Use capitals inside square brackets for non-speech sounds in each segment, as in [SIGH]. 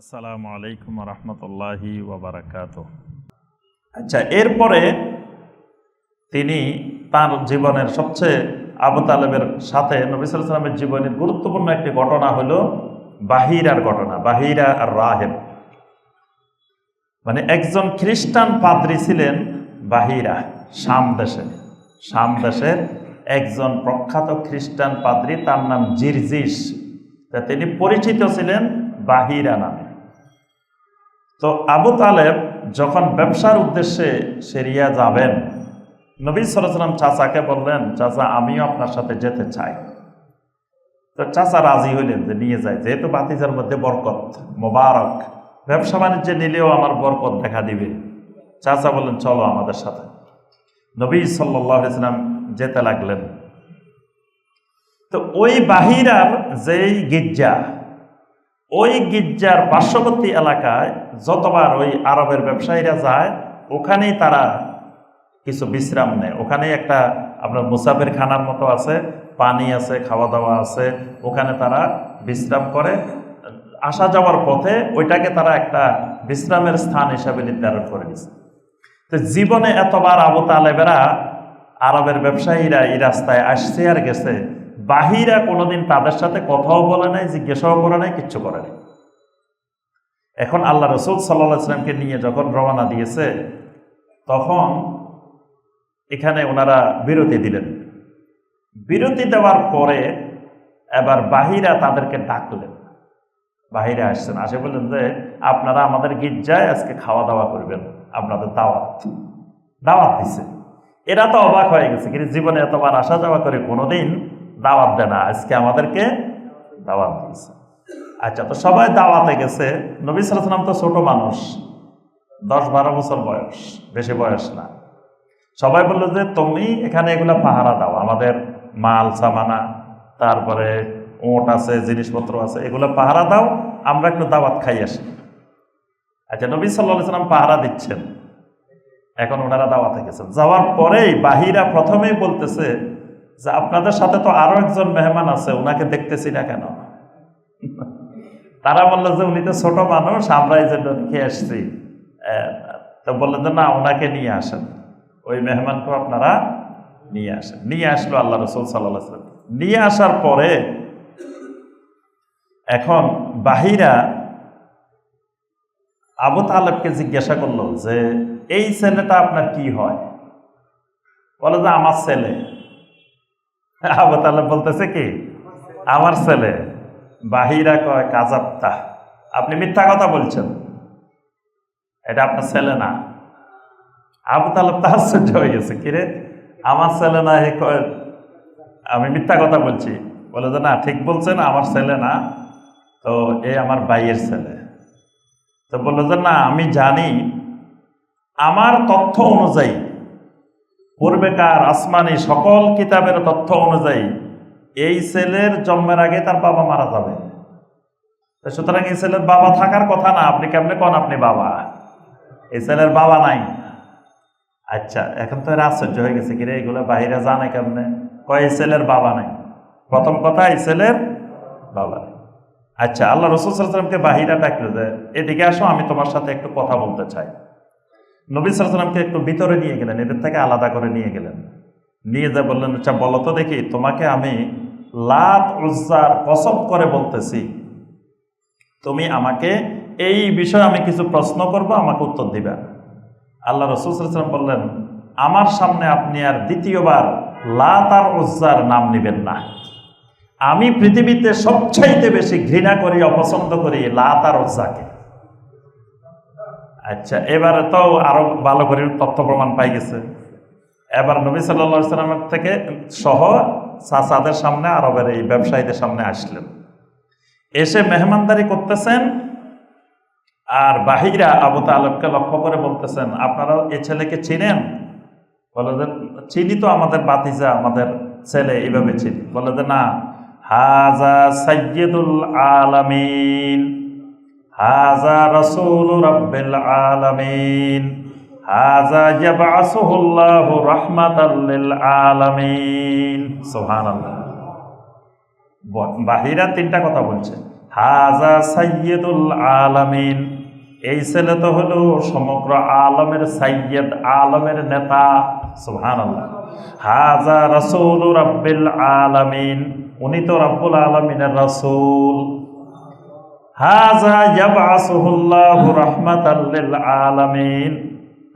আসসালামু আলাইকুম রহমতুল্লাহি ওবরাকাত আচ্ছা এরপরে তিনি তার জীবনের সবচেয়ে আবু তালেবের সাথে নবী সাল্লামের জীবনের গুরুত্বপূর্ণ একটি ঘটনা হল বাহিরার ঘটনা, বাহিরা আর রাহেব। মানে একজন খ্রিস্টান পাদ্রী ছিলেন বাহিরা, শাম দেশে। শাম দেশের একজন প্রখ্যাত খ্রিস্টান পাদ্রী, তার নাম জিরজিস তিনি পরিচিত ছিলেন বাহিরা নামে। তো আবু তালেব যখন ব্যবসার উদ্দেশ্যে সেরিয়া যাবেন, নবী সরসলাম চাচাকে বললেন, চাচা, আমিও আপনার সাথে যেতে চাই। তো চাচা রাজি হইলেন যে নিয়ে যায়। যেহেতু বাতিজার মধ্যে বরকত মোবারক, ব্যবসা বাণিজ্যে নিলেও আমার বরকত দেখা দিবে। চাচা বললেন, চলো আমাদের সাথে। নবী সাল্লাম যেতে লাগলেন। তো ওই বাহিরার যেই গির্জা ওই গির্জার পার্শ্ববর্তী এলাকায় যতবার ওই আরবের ব্যবসায়ীরা যায়, ওখানেই তারা কিছু বিশ্রাম নেয়। ওখানেই একটা আপনার মুসাফির খানার মতো আছে, পানি আছে খাওয়া দাওয়া আছে, ওখানে তারা বিশ্রাম করে। আসা যাওয়ার পথে ওইটাকে তারা একটা বিশ্রামের স্থান হিসাবে নির্ধারণ করে দিচ্ছে তো জীবনে এতবার আবু তালেবেরা আরবের ব্যবসায়ীরা এই রাস্তায় আসছে আর গেছে বাহিরা কোনোদিন তাদের সাথে কথাও বলে নাই, জিজ্ঞাসাও করে নাই, কিচ্ছু করে নাই। এখন আল্লাহ রসুল সাল্লাহ ইসলামকে নিয়ে যখন রওনা দিয়েছে, তখন এখানে ওনারা বিরতি দিলেন। বিরতি দেওয়ার পরে এবার বাহিরা তাদেরকে ডাকলেন। বাহিরে আসছেন, আসে বললেন যে, আপনারা আমাদের গির্জায় আজকে খাওয়া দাওয়া করবেন, আপনাদের দাওয়াত। দাওয়াত দিছে। এরা তো অবাক হয়ে গেছে কিন্তু জীবনে এতবার আসা যাওয়া করে কোনোদিন দাওয়াত দেয় না। আজকে আমাদেরকে দাওয়াত দিয়েছে। আচ্ছা তো সবাই দাওয়াতে গেছে। নবী সালাম তো ছোট মানুষ। দশ বারো বছর বয়স, বেশি বয়স না। সবাই বলল যে, তুমি এখানে এগুলো পাহারা দাও। আমাদের মাল, সামানা, তারপরে ওট আছে, জিনিসপত্র আছে, এগুলো পাহারা দাও। আমরা একটু দাওয়াত খাই আসি। আচ্ছা নবী সাল্লাহ সাল্লাম পাহারা দিচ্ছেন। এখন ওনারা দাওয়াতে গেছেন। যাওয়ার পরেই বাহিরা প্রথমেই বলতেছে যে আপনাদের সাথে তো আরও একজন মেহমান আছে ওনাকে দেখতেছি না কেন? তারা বলল যে উনি তো ছোট মানুষ আমরা এই জন্য দেখে আসছি। তো বললেন যে না ওনাকে নিয়ে আসেন। ওই মেহমানকে আপনারা নিয়ে আসেন। নিয়ে আসলো আল্লাহ রসুল সাল্লাহ নিয়ে আসার পরে এখন বাহিরা আবু তালেবকে জিজ্ঞাসা করল যে, এই ছেলেটা আপনার কি হয়? বলে যে, আমার ছেলে। [LAUGHS] আবু তালেব বলতেছে কি, আমার ছেলে বাহিরা কয় কাজাপ্তা আপনি মিথ্যা কথা বলছেন। এটা আপনার ছেলে না। আবু তালেব তো আশ্চর্য হয়ে গেছে কিরে আমার ছেলে না হে কয়? আমি মিথ্যা কথা বলছি। বলে যে, না, ঠিক বলছেন, আমার ছেলে না, তো এ আমার বাইয়ের ছেলে। তো বলল যে, না, আমি জানি, আমার তথ্য অনুযায়ী পূর্বেকার আসমানি সকল কিতাবের তথ্য অনুযায়ী, এই ছেলের জন্মের আগে তার বাবা মারা যাবে। সুতরাং এই ছেলের বাবা থাকার কথা না, আপনি কেমনে কন আপনি বাবা? এই ছেলের বাবা নাই। আচ্ছা এখন তো এর আশ্চর্য হয়ে গেছে, কিরে, এগুলো বাহিরে জানে কেমনে? কয়, এই ছেলের বাবা নাই। প্রথম কথা, এই ছেলের বাবা আচ্ছা আল্লাহ রসুল সাল্লামকে বাহিরা ডাকলো যে, এদিকে আসো, আমি তোমার সাথে একটু কথা বলতে চাই। নবী সাল্লামকে একটু ভিতরে নিয়ে গেলেন, এদের থেকে আলাদা করে নিয়ে গেলেন। নিয়ে যা বললেন আচ্ছা বলো তো দেখি, তোমাকে আমি লাত, উজ্জার, কসম করে বলতেছি। তুমি আমাকে এই বিষয়ে আমি কিছু প্রশ্ন করব, আমাকে উত্তর দিবা। আল্লাহ রসুল সাল্লাম বললেন, আমার সামনে আপনি আর দ্বিতীয়বার লাত আর উজ্জার নাম নেবেন না। আমি পৃথিবীতে সবচাইতে বেশি ঘৃণা করি, অপছন্দ করি লাত আর উজ্জাকে। আচ্ছা এবারে তো আরও ভালো করে তথ্য প্রমাণ পাই গেছে। এবার নবী সাল্লা সাল্লামের থেকে সহ চাচাদের সামনে, আরবের এই ব্যবসায়ীদের সামনে আসলেন। এসে মেহমানদারি করতেছেন আর বাহিরা আবু তালবকে লক্ষ্য করে বলতেছেন আপনারা এ ছেলেকে চিনেন? বলে যে, চিনি তো আমাদের বাতিজা আমাদের ছেলে, এইভাবে চিনি। বলে যে, না। হাজা সৈয়দুল আলামিন। হাজা রসুল রব্বিল আলামিন। হাজা ইয়াবআসুহুল্লাহু রাহমাতাল লিল আলামিন। সুবহানাল্লাহ। বাহিরা তিনটা কথা বলছে। হাজা সাইয়্যিদুল আলামিন। এই ছেলে তো হলো সমগ্র আলমের সাইয়্যদ, আলমের নেতা। সুবহানাল্লাহ। হাজা রাসূল রাব্বিল আলামিন। উনি তো রাব্বুল আলামিনের রাসূল। হাজা ইয়াবআসুহুল্লাহু রাহমাতাল লিল আলামিন।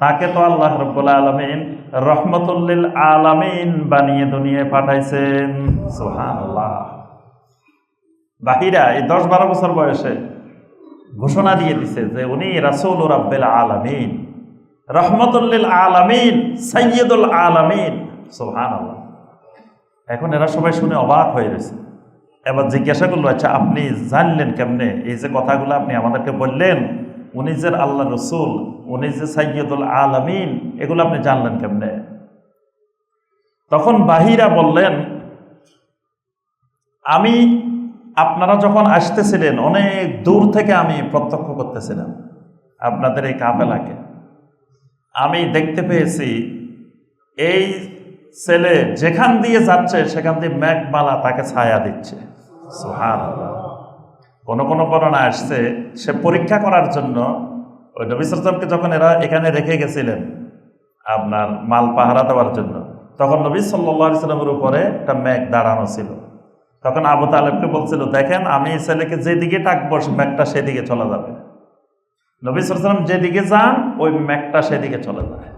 তাকে তো আল্লাহ রাব্বুল আলামিন রহমতুল্লিল আলামিন বানিয়ে দুনিয়ায় পাঠাইছেন। সুবহানাল্লাহ। বাহিরা এই দশ বারো বছর বয়সে ঘোষণা দিয়ে দিছে যে উনি রাসূল রাব্বিল আলামিন। রহমতুল্লিল আলামিন সৈয়দুল আলামিন। সুবহানাল্লাহ। এখন এরা সবাই শুনে অবাক হয়ে গেছে। এবার জিজ্ঞাসা করল আচ্ছা আপনি জানলেন কেমনে? এই যে কথাগুলো আপনি আমাদেরকে বললেন, উনি যে আল্লাহ রসুল, উনি যে সাইয়দুল আলামিন, এগুলো আপনি জানলেন কেমনে? তখন বাহিরা বললেন, আমি, আপনারা যখন আসতেছিলেন, অনেক দূর থেকে আমি প্রত্যক্ষ করতেছিলাম আপনাদের এই কাফেলাকে। আমি দেখতে পেয়েছি, এই ছেলে যেখান দিয়ে যাচ্ছে, সেখান দিয়ে মেঘমালা তাকে ছায়া দিচ্ছে। সুহান কোনো কোনো বর্ণনা আসছে, সে পরীক্ষা করার জন্য ওই নবিসামকে যখন এরা এখানে রেখে গেছিলেন আপনার মাল পাহারা দেওয়ার জন্য, তখন নবী সাল্লা সাল্লামের উপরে একটা মেঘ দাঁড়ানো ছিল। তখন আবু তালেবকে বলছিল, দেখেন, আমি ছেলেকে যেদিকে ডাকবো মেঘটা সেদিকে চলে যাবে। নবী সাল্লাম যেদিকে যান, ওই মেঘটা সেদিকে চলে যায়।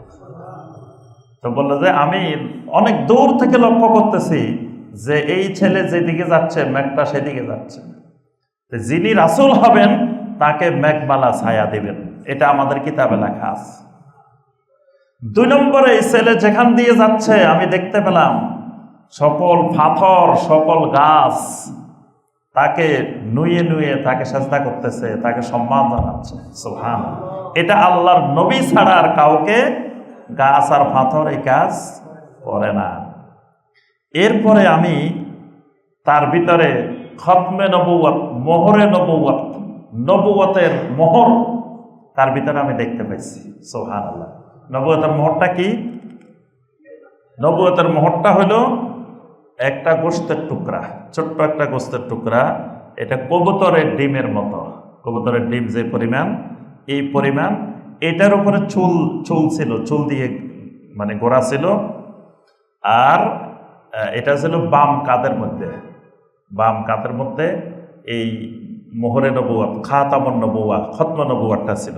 তো বলল যে, আমি অনেক দূর থেকে লক্ষ্য করতেছি যে এই ছেলে যেদিকে যাচ্ছে, মেঘটা সেদিকে যাচ্ছে। যিনি রাসুল হবেন, তাকে মেঘমালা ছায়া দিবেন। এটা আমাদের কিতাবে লেখা আছে। দুই নম্বরে এই ছেলে যেখান দিয়ে যাচ্ছে, আমি দেখতে পেলাম, সকল পাথর, সকল গাছ, তাকে নুয়ে নুয়ে তাকে চেষ্টা করতেছে, তাকে সম্মান জানাচ্ছে। সুহান এটা আল্লাহর নবী ছাড়া আর কাউকে গাছ আর পাথর এই কাজ করে না। এরপরে আমি তার ভিতরে খতমে নবুয়ত মোহরে নবুয়ত নবুয়তের মোহর তার ভিতরে আমি দেখতে পাইছি সোহান আল্লাহ নবুয়তের মোহরটা কি? নবুয়তের মোহরটা হলো একটা গোস্তের টুকরা, ছোট্ট একটা গোস্তের টুকরা। এটা কবুতরের ডিমের মতো, কবুতরের ডিম যে পরিমাণ, এই পরিমাণ, এটার উপরে চুল চুল ছিল, চুল দিয়ে মানে গোড়া ছিল। আর এটা ছিল বাম কাদের মধ্যে। বাম কাদের মধ্যে এই মোহরে নবুয়া খাতামন নবুয়া খতম নবুয়াটা ছিল।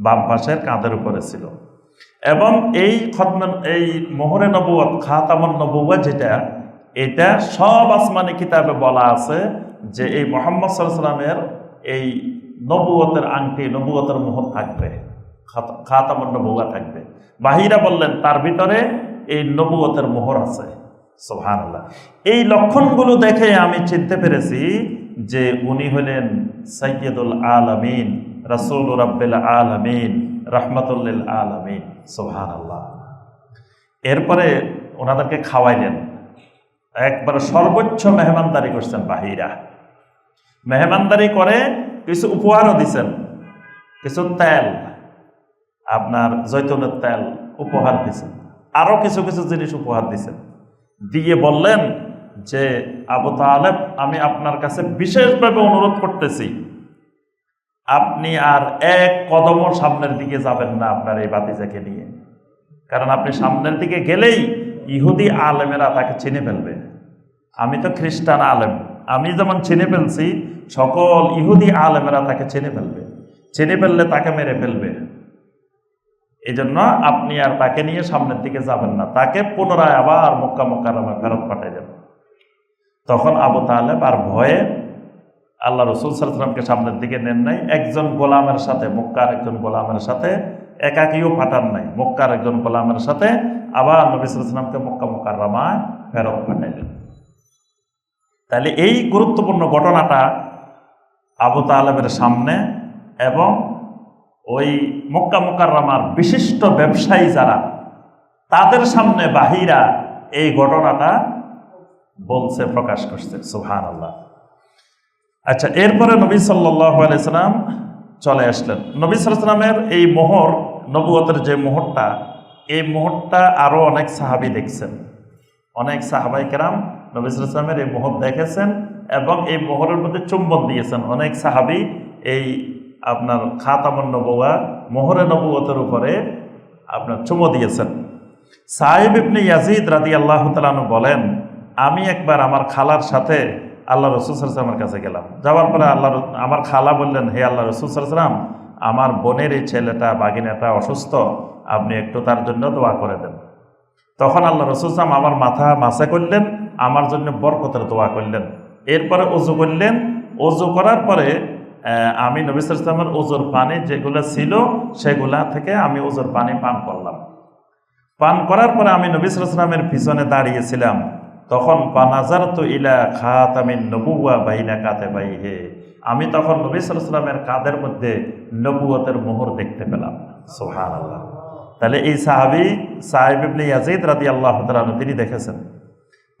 বাম পাশের কাঁধের উপরে ছিল। এবং এই খতমান এই মোহরে নবুয়াত খাতামন নবুয়া যেটা, এটা সব আসমানি কিতাবে বলা আছে যে এই মোহাম্মদ সাল্লামের এই নবুয়তের আংটি নবুয়তের মোহর থাকবে। খাত- খাতামন নবুয়া থাকবে। বাহিরা বললেন, তার ভিতরে এই নবুয়তের মোহর আছে। সোহান এই লক্ষণগুলো দেখে আমি চিনতে পেরেছি যে উনি হলেন সৈয়দুল আলমিন, রসুল রাব্বিল আলমিন, রহমতুল্লিল আলমিন সোহান আল্লাহ এরপরে ওনাদেরকে খাওয়াইলেন। একবার সর্বোচ্চ মেহমানদারি করছেন বাহিরা। মেহমানদারি করে কিছু উপহারও দিছেন। কিছু তেল, আপনার জৈতুনের তেল উপহার দিছেন। আরও কিছু কিছু জিনিস উপহার দিছেন। দিয়ে বললেন যে, আবু তালেব, আমি আপনার কাছে বিশেষভাবে অনুরোধ করতেছি। আপনি আর এক কদমও সামনের দিকে যাবেন না আপনার এই বাতিজাকে নিয়ে। কারণ আপনি সামনের দিকে গেলেই ইহুদি আলেমেরা তাকে চিনে ফেলবে। আমি তো খ্রিস্টান আলেম। আমি যেমন চিনে ফেলছি, সকল ইহুদি আলেমেরা তাকে চিনে ফেলবে। চিনে ফেললে তাকে মেরে ফেলবে। এই জন্য আপনি আর তাকে নিয়ে সামনের দিকে যাবেন না। তাকে পুনরায় আবার মক্কা মক্কারামে ফেরত পাঠিয়ে দেন তখন আবু তালেব আর ভয়ে আল্লাহ রসুল সাল্লামকে সামনের দিকে নেন নাই। একজন গোলামের সাথে, মক্কার একজন গোলামের সাথে একাকিও পাঠান নাই। মক্কার একজন গোলামের সাথে আবার নবী সাল্লামকে মক্কা মক্কারামায় ফেরত পাঠাইলেন তাহলে এই গুরুত্বপূর্ণ ঘটনাটা আবু তালেবের সামনে এবং ওই মক্কা মোকাররমার বিশিষ্ট ব্যবসায়ী যারা, তাদের সামনে বাহিরা এই ঘটনাটা বলছে, প্রকাশ করছে। সুহান আল্লাহ আচ্ছা এরপরে নবী সাল্লাম চলে আসলেন। নবী সাল্লামের এই মোহর, নবুয়তের যে মোহরটা, এই মোহরটা আরও অনেক সাহাবি দেখছেন। অনেক সাহাবাই কেরাম নবী সাল্লামের এই মোহর দেখেছেন এবং এই মোহরের মধ্যে চুম্বন দিয়েছেন। অনেক সাহাবি এই আপনার খাতামন নবুয়া মোহরে নবুয়তের উপরে আপনার চুমো দিয়েছেন। সাহেব ইবনে ইয়াজিদ রাদি আল্লাহ তালানু বলেন, আমি একবার আমার খালার সাথে আল্লাহ রসুল সাল্লামের কাছে গেলাম। যাওয়ার পরে আল্লাহ আমার খালা বললেন, হে আল্লাহ রসুল সাল্লাম আমার বোনের এই ছেলেটা, বাগিনাটা অসুস্থ, আপনি একটু তার জন্য দোয়া করে দেন। তখন আল্লাহ রসুল সাল্লাম আমার মাথা মাসা করলেন, আমার জন্য বরকতের দোয়া করলেন। এরপরে অজু করলেন। অজু করার পরে আমি নবী সাল্লামের ওজোর পানি যেগুলো ছিল, সেগুলা থেকে আমি ওজোর পানি পান করলাম। পান করার পরে আমি নবী সালামের পিছনে দাঁড়িয়েছিলাম। তখন পানাজার তো ইলা খাতামিন নবুয়া বাইনা কাতে বাই হে আমি তখন নবী সালামের কাদের মধ্যে নবুয়তের মোহর দেখতে পেলাম। সোহান আল্লাহ তাহলে এই সাহাবি সাহেব ইয়াজিদ রাদি আল্লাহ তিনি দেখেছেন।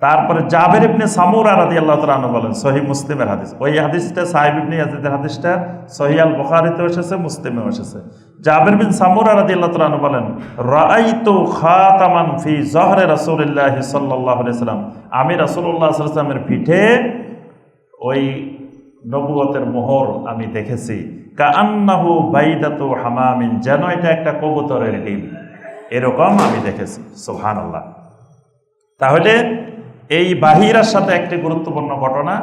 তারপরে জাবের ইবনে সামুরা রাদি আল্লাহ তালু বলেন সহি মুসলিমের হাদিস। ওই হাদিসটা সাহেব ইবনে ইয়াজিদের হাদিসটা সহি আল বুখারিতেও এসেছে, মুসলিমেও এসেছে। জাবের বিন সামুরা রাদি আল্লাহ তালু বলেন, রাআইতু খাতামান ফি জহরে রাসূলুল্লাহ সাল্লাল্লাহু আলাইহি সাল্লাম। আমি আলাইহি সাল্লামের পিঠে ওই নবুয়তের মোহর আমি দেখেছি। কান্নাহু বাইদাতু হামামিন, যেন এটা একটা কবুতরের ডিম। এরকম আমি দেখেছি। সুবহানাল্লাহ। তাহলে এই বাহিরার সাথে একটি গুরুত্বপূর্ণ ঘটনা